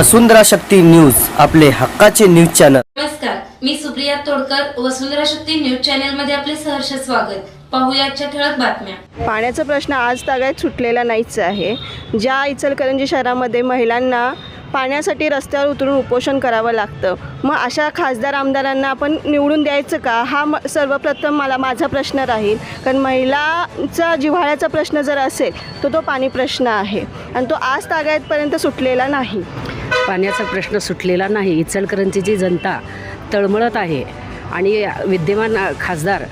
वसुंधरा Shakti news आपले हक्काचे news channel. नमस्कार मी सुप्रिया तोडकर वसुंधरा शक्ती न्यूज चॅनलमध्ये आपले सहर्ष स्वागत. पाहूया आजच्या ठळक बातम्या. पाण्याचा प्रश्न आज तागायत सुटलेला नाहीच आहे. ज्या इचलकरंजी शहरामध्ये महिलांना पाण्यासाठी रस्त्यावर उतरून उपोषण करावं लागतं मग अशा खासदार आमदारांना आपण निवडून द्यायचं का? हा म सर्वप्रथम मला माझा प्रश्न राहील. कारण महिलांचा जिव्हाळ्याचा प्रश्न जर असेल तर तो पाणी प्रश्न आहे. आणि तो आज तागायतपर्यंत सुटलेला नाही. पाण्याचा प्रश्न सुटलेला नाही. इचलकरंजीची जनता तळमळत आहे. आणि विद्यमान खासदार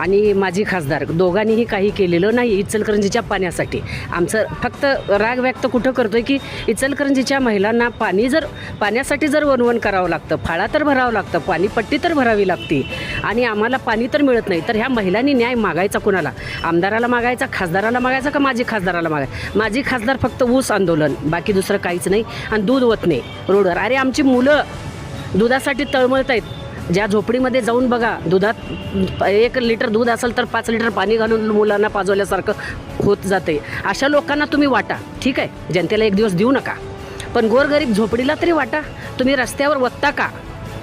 आणि माजी खासदार दोघांनीही काही केलेलं नाही इचलकरंजीच्या पाण्यासाठी. आमचं फक्त राग व्यक्त कुठं करतो आहे की इचलकरंजीच्या महिलांना पाणी जर पाण्यासाठी जर वनवन करावं लागतं फाळा तर भरावं लागतं पाणीपट्टी तर भरावी लागते आणि आम्हाला पाणी तर मिळत नाही तर ह्या महिलांनी न्याय मागायचा कुणाला? आमदाराला मागायचा खासदाराला मागायचा का माजी खासदाराला मागाय? माजी खासदार फक्त ऊस आंदोलन बाकी दुसरं काहीच नाही आणि दूध वतणे रोडवर. अरे आमची मुलं दुधासाठी तळमळत आहेत ज्या झोपडीमध्ये जाऊन बघा दुधात एक लिटर दूध असेल तर पाच लिटर पाणी घालून मुलांना पाजवल्यासारखं होत जाते. अशा लोकांना तुम्ही वाटा ठीक आहे? जनतेला एक दिवस देऊ नका. पण गोरगरीब झोपडीला तरी वाटा. तुम्ही रस्त्यावर वत्ता का?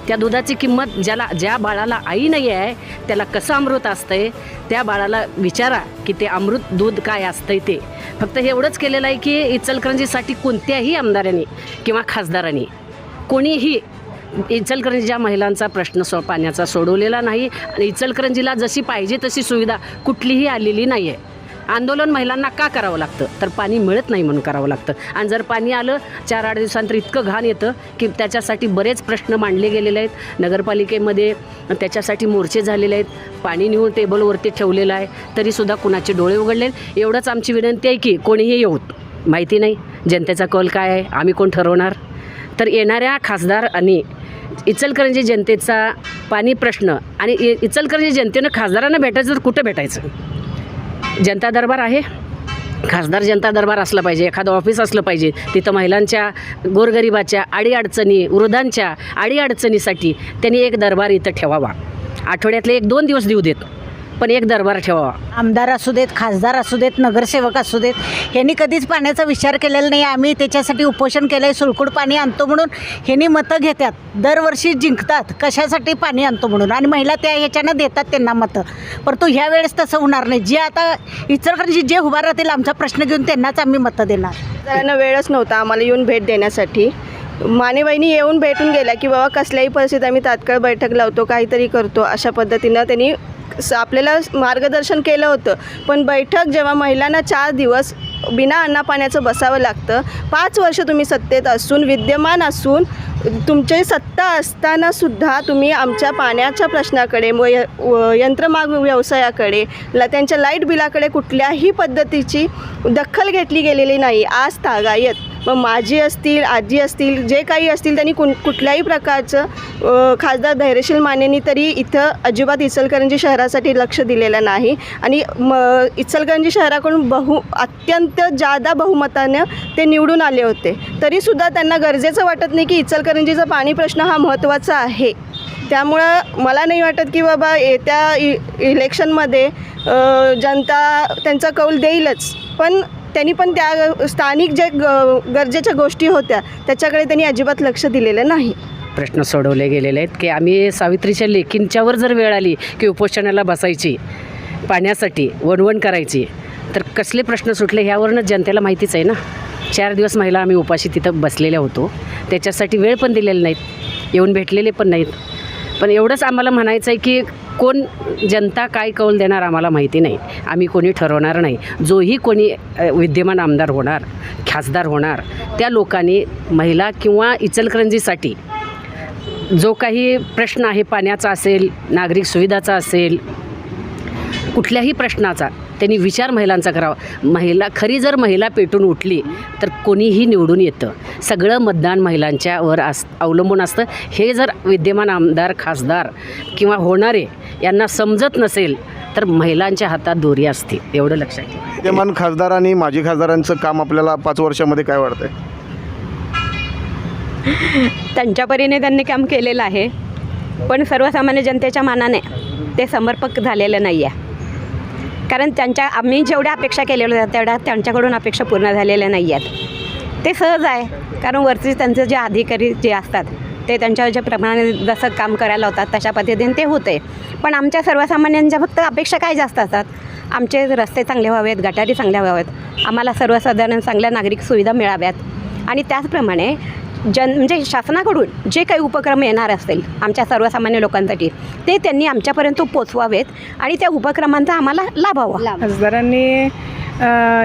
त्या दुधाची किंमत ज्याला ज्या बाळाला आई नाही आहे त्याला कसं अमृत असतंय त्या बाळाला विचारा की ते अमृत दूध काय असतंय ते. फक्त एवढंच केलेलं आहे की इचलकरंजीसाठी कोणत्याही आमदारांनी किंवा खासदारांनी कोणीही इचलकरंजीच्या महिलांचा प्रश्न सो पाण्याचा सोडवलेला नाही आणि इचलकरंजीला जशी पाहिजे तशी सुविधा कुठलीही आलेली नाही आहे आंदोलन महिलांना का करावं लागतं? तर पाणी मिळत नाही म्हणून करावं लागतं. आणि जर पाणी आलं चार आठ दिवसांतर इतकं घाण येतं की त्याच्यासाठी बरेच प्रश्न मांडले गेलेले आहेत. नगरपालिकेमध्ये त्याच्यासाठी मोर्चे झालेले आहेत. पाणी नेऊन टेबलवरती ठेवलेलं आहे. तरीसुद्धा कुणाचे डोळे उघडले एवढंच आमची विनंती आहे की कोणीही येऊत माहिती नाही. जनतेचा कल काय आहे? आम्ही कोण ठरवणार? तर येणाऱ्या खासदार आणि इचलकरंजी जनतेचा पाणी प्रश्न आणि इ- इचलकरंजी जनतेनं खासदारांना भेटायचं तर कुठं भेटायचं? जनता दरबार आहे. खासदार जनता दरबार असलं पाहिजे एखादं ऑफिस असलं पाहिजे तिथं महिलांच्या गोरगरिबाच्या अडीअडचणी वृद्धांच्या अडीअडचणीसाठी त्यांनी एक दरबार इथं ठेवावा. आठवड्यातले एक दोन दिवस देऊ देत. पण एक दरबार ठेवावा आमदार असू देत खासदार असू देत नगरसेवक असू देत ह्यांनी कधीच पाण्याचा विचार केलेला नाही. आम्ही त्याच्यासाठी उपोषण केलं आहे सुलकुड पाणी आणतो म्हणून. ह्यांनी मतं घेतात दरवर्षी जिंकतात. कशासाठी पाणी आणतो म्हणून? आणि महिला त्या ह्याच्यानं देतात त्यांना मतं. परंतु ह्या वेळेस तसं होणार नाही. जे आता इचलकरंजी जे उभा राहतील आमचा प्रश्न घेऊन त्यांनाच आम्ही मतं देणार. त्यांना वेळच नव्हता आम्हाला येऊन भेट देण्यासाठी. मानेबाईंनी येऊन भेटून गेल्या की बाबा कसल्याही परिस्थितीत आम्ही तात्काळ बैठक लावतो काहीतरी करतो. अशा पद्धतीनं त्यांनी स- आपल्याला मार्गदर्शन केलं होतं. पण बैठक जेव्हा महिलांना चार दिवस बिना अन्नपाण्याचं बसावं लागतं पाच वर्ष तुम्ही सत्तेत असून विद्यमान असून तुमची सत्ता असताना सुद्धा तुम्ही आमच्या पाण्याच्या प्रश्नाकडे व य- व यंत्रमाग व्यवसायाकडे ल त्यांच्या लाइट बिलाकडे कुठल्याही पद्धतीची दखल घेतली गेलेली नाही. आज तागायत मग माझी असतील आजी असतील जे काही असतील त्यांनी कुण कुठल्याही प्रकारचं खासदार धैर्यशील मानेनी तरी इथं अजिबात इचलकरंजी शहरासाठी लक्ष दिलेलं नाही. आणि म इचलकरंजी शहराकडून बहु अत्यंत जादा बहुमतानं ते निवडून आले होते. तरीसुद्धा त्यांना गरजेचं वाटत नाही की इचलकरंजीचा पाणी प्रश्न हा महत्त्वाचा आहे. त्यामुळं मला नाही वाटत की बाबा येत्या इ इलेक्शनमध्ये जनता त्यांचा कौल देईलच. पण त्यांनी पण त्या स्थानिक ज्या ग गरजेच्या गोष्टी होत्या त्याच्याकडे त्यांनी अजिबात लक्ष दिलेलं नाही. प्रश्न सोडवले गेलेले आहेत की आम्ही सावित्रीच्या लेखींच्यावर जर वेळ आली की उपोषणाला बसायची पाण्यासाठी वणवण करायची तर कसले प्रश्न सुटले ह्यावरूनच जनतेला माहितीच आहे ना. चार दिवस महिला आम्ही उपाशी तिथं बसलेल्या होतो त्याच्यासाठी वेळ पण दिलेला नाहीत येऊन भेटलेले पण नाहीत. पण एवढंच आम्हाला म्हणायचं आहे की कोण जनता काय कौल देणार आम्हाला माहिती नाही. आम्ही कोणी ठरवणार नाही. जोही कोणी विद्यमान आमदार होणार खासदार होणार त्या लोकांनी महिला किंवा इचलकरंजीसाठी जो काही प्रश्न आहे पाण्याचा असेल नागरिक सुविधाचा असेल कुठल्याही प्रश्नाचा त्यांनी विचार महिलांचा करावा. महिला खरी जर महिला पेटून उठली तर कोणीही निवडून येतं. सगळं मतदान महिलांच्यावर अस अवलंबून असतं. हे जर विद्यमान आमदार खासदार किंवा होणारे यांना समजत नसेल तर महिलांच्या हातात दोरी असते. एवढं लक्षात ठेवा. विद्यमान खासदार आणि माजी खासदारांचं काम आपल्याला पाच वर्षामध्ये काय वाटतंय त्यांच्या परीने त्यांनी काम केलेलं आहे पण सर्वसामान्य जनतेच्या मानाने ते समर्पक झालेलं नाही आहे कारण त्यांच्या आम्ही जेवढ्या अपेक्षा केलेल्या होत्या तेवढ्या त्यांच्याकडून अपेक्षा पूर्ण झालेल्या नाही आहेत. ते सहज आहे कारण वरचे त्यांचे जे अधिकारी जे असतात ते त्यांच्या ज्या प्रमाणे जसं काम करायला होतात तशा पद्धतीने ते होते. पण आमच्या सर्वसामान्यांच्या फक्त अपेक्षा काय जास्त असतात? आमचे रस्ते चांगले व्हावेत गटारी चांगल्या व्हावेत आम्हाला सर्वसाधारण चांगल्या नागरिक सुविधा मिळाव्यात. आणि त्याचप्रमाणे जन म्हणजे शासनाकडून जे काही उपक्रम येणार असतील आमच्या सर्वसामान्य लोकांसाठी ते त्यांनी आमच्यापर्यंत पोचवावेत आणि त्या उपक्रमांचा आम्हाला लाभ हवा. खासदारांनी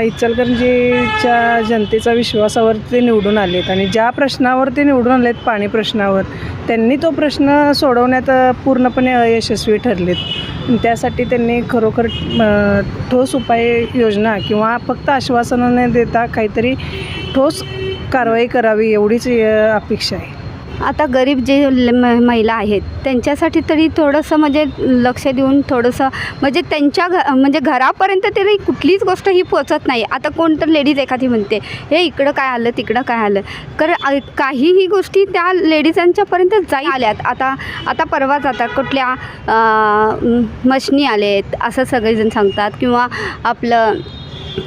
इचलकरंजीच्या जनतेचा विश्वासावर ते निवडून आलेत आणि ज्या प्रश्नावर ते निवडून आलेत पाणी प्रश्नावर त्यांनी तो प्रश्न सोडवण्यात पूर्णपणे अयशस्वी ठरलेत. त्यासाठी त्यांनी खरोखर ठोस उपाययोजना किंवा फक्त आश्वासनं न देता काहीतरी ठोस कारवाई करावी एवढीच अपेक्षा आहे. आता गरीब जे ल- महिला आहेत त्यांच्यासाठी तरी थोडंसं म्हणजे लक्ष देऊन थोडंसं म्हणजे त्यांच्या घ म्हणजे घरापर्यंत तरी कुठलीच गोष्ट ही पोचत नाही. आता कोण तर लेडीज एखादी म्हणते हे इकडं काय आलं तिकडं काय आलं? कारण काहीही गोष्टी त्या लेडीजांच्यापर्यंत जाई आल्यात. आता आता परवा जातात कुठल्या मशनी आले आहेत असं सगळेजण सांगतात. किंवा आपलं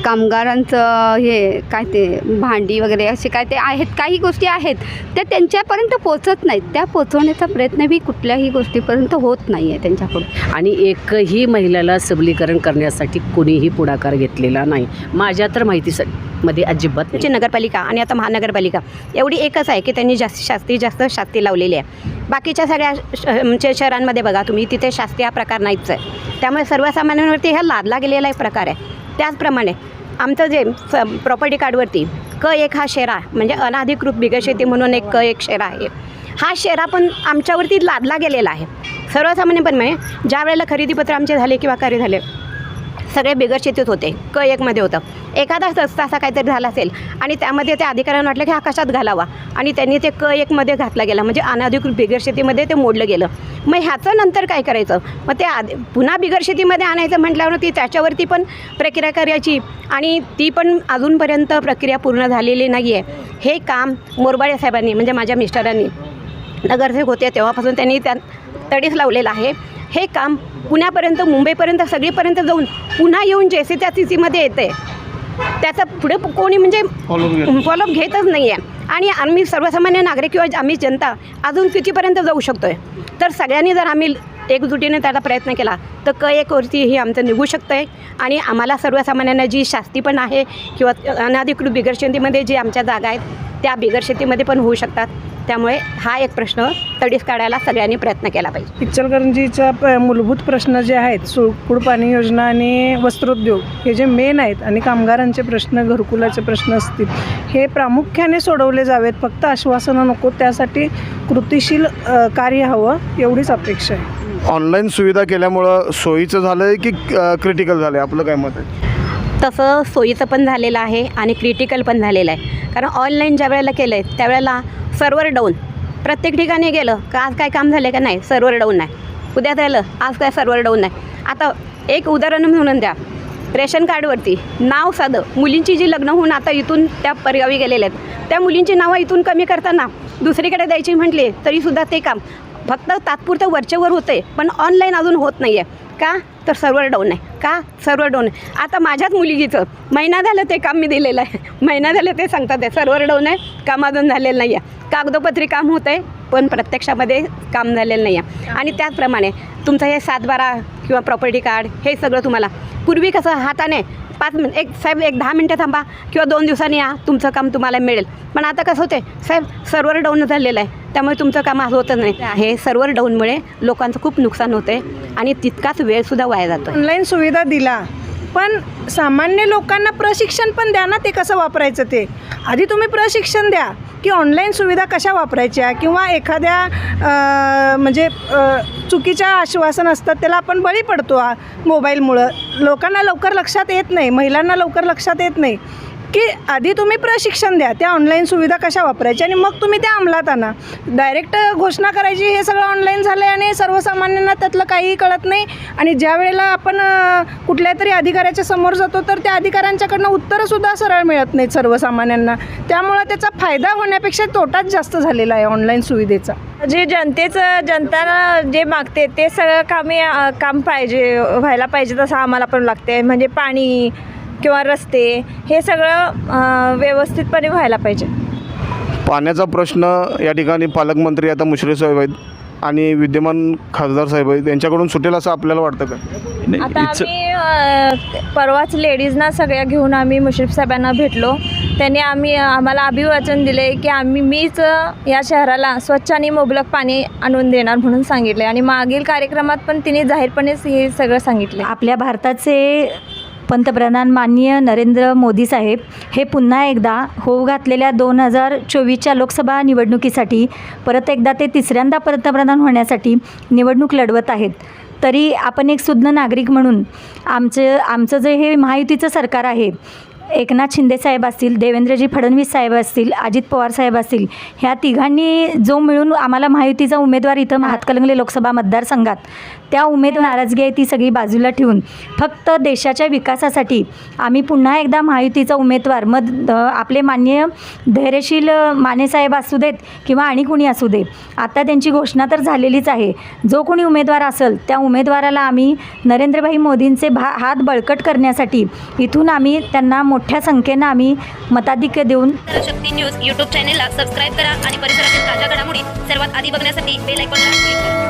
कामगारांचं हे काय ते भांडी वगैरे असे काय ते आहेत काही गोष्टी आहेत त्या त्यांच्यापर्यंत पोचत नाहीत. त्या पोचवण्याचा प्रयत्न बी कुठल्याही गोष्टीपर्यंत होत नाही आहे त्यांच्याकडून. आणि एकही महिलाला सबलीकरण करण्यासाठी कोणीही पुढाकार घेतलेला नाही. माझ्या तर माहिती मध्ये अजिबात नाही. ची नगरपालिका आणि आता महानगरपालिका एवढी एकच आहे की त्यांनी जास्त जास्तीत जास्त शास्ती लावलेली आहे. बाकीच्या सगळ्या श- म्हणजे शहरांमध्ये बघा तुम्ही तिथे शास्ती हा प्रकार नाहीच आहे. त्यामुळे सर्वसामान्यांवरती हा लादला गेलेला एक प्रकार आहे. त्याचप्रमाणे आमचं जे प्रॉपर्टी कार्डवरती क एक हा शेरा म्हणजे अनाधिकृत बिगशेती म्हणून एक क एक शेरा आहे. हा शेरा पण आमच्यावरती लादला गेलेला आहे. सर्वसामान्यपणे म्हणजे ज्या वेळेला खरेदीपत्र आमचे झाले किंवा कार्य झाले सगळे बिगर शेतीत होते. क एकमध्ये होतं. एखादा रस्ता असा काहीतरी झाला असेल आणि त्यामध्ये त्या अधिकाऱ्यांना वाटलं की हा कशात घालावा? आणि त्यांनी ते क एकमध्ये घातला गेला. म्हणजे अनाधिकृत बिगर शेतीमध्ये ते मोडलं गेलं. मग ह्याचं नंतर काय करायचं? मग ते आधी पुन्हा बिगर शेतीमध्ये आणायचं म्हटल्यावर ती त्याच्यावरती पण प्रक्रिया करायची आणि ती पण अजूनपर्यंत प्रक्रिया पूर्ण झालेली नाही आहे हे काम मोरबाळे साहेबांनी म्हणजे माझ्या मिस्टरांनी नगरसेवक होते तेव्हापासून त्यांनी त्या तडीस लावलेलं आहे. हे काम पुण्यापर्यंत मुंबईपर्यंत सगळीपर्यंत जाऊन पुन्हा येऊन जे सी त्या सी सीमध्ये येते त्याचा पुढे कोणी म्हणजे फॉलोअप घेतच नाही. आहे आणि आम्ही सर्वसामान्य नागरिक किंवा आम्ही जनता अजून कितीपर्यंत जाऊ शकतो आहे तर सगळ्यांनी जर आम्ही एकजुटीने त्याला प्रयत्न केला. तर क एकवरती ही आमचं निघू शकतं आहे आणि आम्हाला सर्वसामान्यांना जी शास्ती पण आहे किंवा अनाधिकृत बिगर शेतीमध्ये जी आमच्या जागा आहेत त्या बिगर शेतीमध्ये पण होऊ शकतात. त्यामुळे हा एक प्रश्न तडीस काढायला सगळ्यांनी प्रयत्न केला पाहिजे. इचलकरंजीच्या प मूलभूत प्रश्न जे आहेत सुळकूड पाणी योजना आणि वस्त्रोद्योग हे जे मेन आहेत आणि कामगारांचे प्रश्न घरकुलाचे प्रश्न असतील हे प्रामुख्याने सोडवले जावेत. फक्त आश्वासनं नको त्यासाठी कृतिशील कार्य हवं एवढीच अपेक्षा आहे. ऑनलाईन सुविधा केल्यामुळं सोयीचं झालं आहे की क्रिटिकल झालं आहे आपलं काय मत आहे? तसं सोयीचं पण झालेलं आहे आणि क्रिटिकल पण झालेलं आहे. कारण ऑनलाईन ज्या वेळेला केलं आहे त्यावेळेला सर्व्हर डाऊन प्रत्येक ठिकाणी गेलं का आज काय काम झालं का नाही सर्व्हर डाऊन नाही. उद्या झालं आज काय सर्व्हर डाऊन नाही. आता एक उदाहरण म्हणून द्या. रेशन कार्डवरती नाव साधं मुलींची जी लग्न होऊन आता इथून त्या परगावी गेलेल्या आहेत. त्या मुलींची नावं इथून कमी करताना दुसरीकडे द्यायची म्हटली तरीसुद्धा ते काम. फक्त तात्पुरतं वरचेवर होते पण ऑनलाईन अजून होत नाही आहे का? तर सर्व्हर डाऊन आहे. का? सर्व्हर डाऊन आहे. आता माझ्याच मुलगीचं महिना झालं ते काम मी दिलेलं आहे. महिना झालं ते सांगतात आहे सर्व्हर डाऊन आहे काम अजून झालेलं नाही आहे कागदोपत्री काम होतं आहे पण प्रत्यक्षामध्ये काम झालेलं नाही आहे आणि त्याचप्रमाणे तुमचं हे सातबारा किंवा प्रॉपर्टी कार्ड हे सगळं तुम्हाला. पूर्वी कसं हाताने पाच मिनिट एक साहेब एक दहा मिनटं थांबा किंवा दोन दिवसांनी या तुमचं काम तुम्हाला मिळेल. पण आता कसं होते साहेब सर्व्हर डाऊन झालेलं आहे. त्यामुळे तुमचं काम आज होतच नाही. हे सर्व्हर डाऊनमुळे लोकांचं खूप नुकसान होते आणि तितकाच वेळसुद्धा वाया जातो ऑनलाईन सुविधा दिला. पण सामान्य लोकांना प्रशिक्षण पण द्या ना ते कसं वापरायचं ते. आधी तुम्ही प्रशिक्षण द्या की ऑनलाईन सुविधा कशा वापरायच्या किंवा एखाद्या म्हणजे चुकीच्या आश्वासन असतात त्याला आपण बळी पडतो मोबाईलमुळं. लोकांना लवकर लक्षात येत नाही महिलांना लवकर लक्षात येत नाही. की आधी तुम्ही प्रशिक्षण द्या त्या ऑनलाईन सुविधा कशा वापरायच्या आणि मग तुम्ही त्या अंमलात आणा. डायरेक्ट घोषणा करायची हे सगळं ऑनलाईन झालं आहे आणि सर्वसामान्यांना त्यातलं काहीही कळत नाही. आणि ज्या वेळेला आपण कुठल्या तरी अधिकाऱ्याच्या समोर जातो तर त्या अधिकाऱ्यांच्याकडनं उत्तरंसुद्धा सरळ मिळत नाहीत सर्वसामान्यांना. त्यामुळं त्याचा फायदा होण्यापेक्षा तोटाच जास्त झालेला आहे ऑनलाईन सुविधेचा. जे जनतेचं जनता जे मागते ते सगळं कामे काम पाहिजे व्हायला पाहिजे तसं आम्हाला पण लागते म्हणजे पाणी किंवा रस्ते हे सगळं व्यवस्थितपणे व्हायला पाहिजे. पाण्याचा प्रश्न या ठिकाणी पालकमंत्री आता मुश्रीफ साहेब आहेत आणि विद्यमान खासदार साहेब आहेत यांच्याकडून सुटेल असं आपल्याला वाटतं का? आता आम्ही परवाच लेडीजना सगळ्या घेऊन आम्ही मुश्रीफ साहेबांना भेटलो. त्यांनी आम्ही आम्हाला अभिवाचन दिले की आम्ही मीच या शहराला स्वच्छ आणि मुबलक पाणी आणून देणार म्हणून सांगितले आणि मागील कार्यक्रमात पण तिने जाहीरपणेच हे सगळं सांगितले आपल्या भारताचे पंतप्रधान माननीय नरेंद्र मोदी साहेब हे पुन्हा एकदा होऊ घातलेल्या दोन हजार चोवीसच्या लोकसभा निवडणुकीसाठी परत एकदा ते तिसऱ्यांदा पंतप्रधान होण्यासाठी निवडणूक लढवत आहेत. तरी आपण एक सुज्ञ नागरिक म्हणून आमचं आमचं जे हे महायुतीचं सरकार आहे एकनाथ शिंदे साहेब असतील देवेंद्रजी फडणवीस साहेब असतील अजित पवार साहेब असतील ह्या तिघांनी जो मिळून आम्हाला महायुतीचा उमेदवार इथं हातकलंगले लोकसभा मतदारसंघात त्या उमेद नाराजगी आहे ती सगळी बाजूला ठेवून. फक्त देशाच्या विकासासाठी आम्ही पुन्हा एकदा महायुतीचा उमेदवार मग आपले मान्य धैर्यशील मानेसाहेब असू देत किंवा आणि कुणी असू दे आता त्यांची घोषणा तर झालेलीच आहे. जो कोणी उमेदवार असेल त्या उमेदवाराला आम्ही नरेंद्रभाई मोदींचे भा हात बळकट करण्यासाठी इथून आम्ही त्यांना मोठ्या संख्येनं आम्ही मताधिक्य देऊन शक्ती न्यूज यूट्यूब चॅनेलला सबस्क्राईब करा आणि परिसरातील ताज्या घडामोडी सर्वात आधी बघण्यासाठी बेल आयकॉनला क्लिक करा.